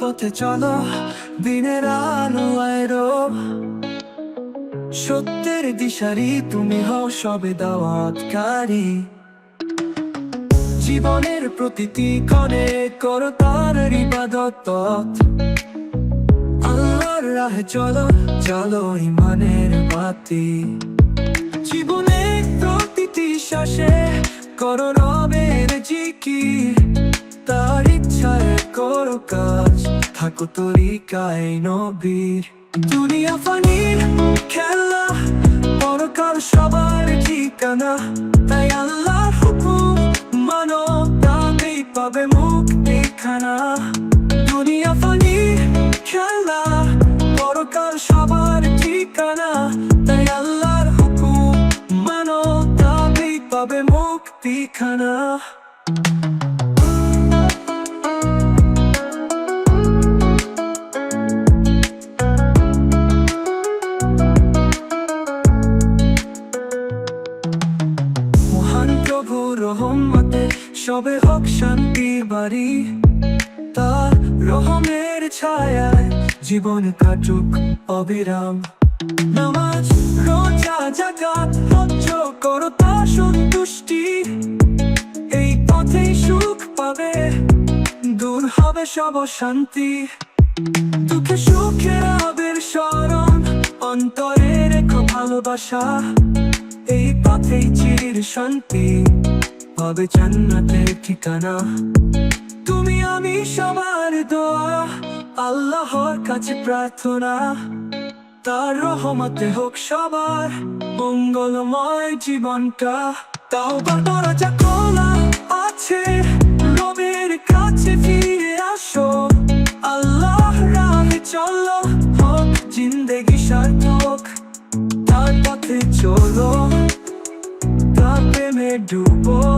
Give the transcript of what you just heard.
পথে চলো, দিনের আলো আয়রো। সত্যের দিশারি, তুমি হও সবে দাওয়াতকারী। জীবনের প্রতিটি ক্ষণে করো তার ইবাদত আল্লাহর রাহে চলো চলো ইমানের বাতি। জীবনের প্রতিটি শ্বাসে করো রবের জিকির। থাকো তরিকায় নবীর। দুনিয়া খেলা, পরকাল সবার ঠিকানা। তাই আল্লাহর হুকুম মানো, তাতেই পাবে মুক্তি দুনিয়া খেলা, পরকাল সবার ঠিকানা। তাই আল্লাহর হুকুম মানো তবেই পাবে রহমতে সবে হোক শান্তির বাড়ি। তার রহমের ছায়ায় জীবন কাটুক অবিরাম। নামাজ রোজা জাগাত হজ্জ করো তার সন্তুষ্টি। এই পথেই সুখ পাবে, দূর হবে সব শান্তি দুঃখে সুখে আবের স্মরণ, অন্তরে রেখো ভালোবাসা। এই পথেই চির শান্তি। পাবে জান্নাতের ঠিকানা। তুমি আমি সবার দোয়া, আল্লাহর কাছে প্রার্থনা। তার রহমতে হোক সবার মঙ্গলময় জীবনটা। তাও দরজা খোলা আছে, রবের কাছে ফিরে আসো। আল্লাহ রাহে চলো, হোক জিন্দেগি সার্থক। তার পথে চলো, তার প্রেমে ডুবো।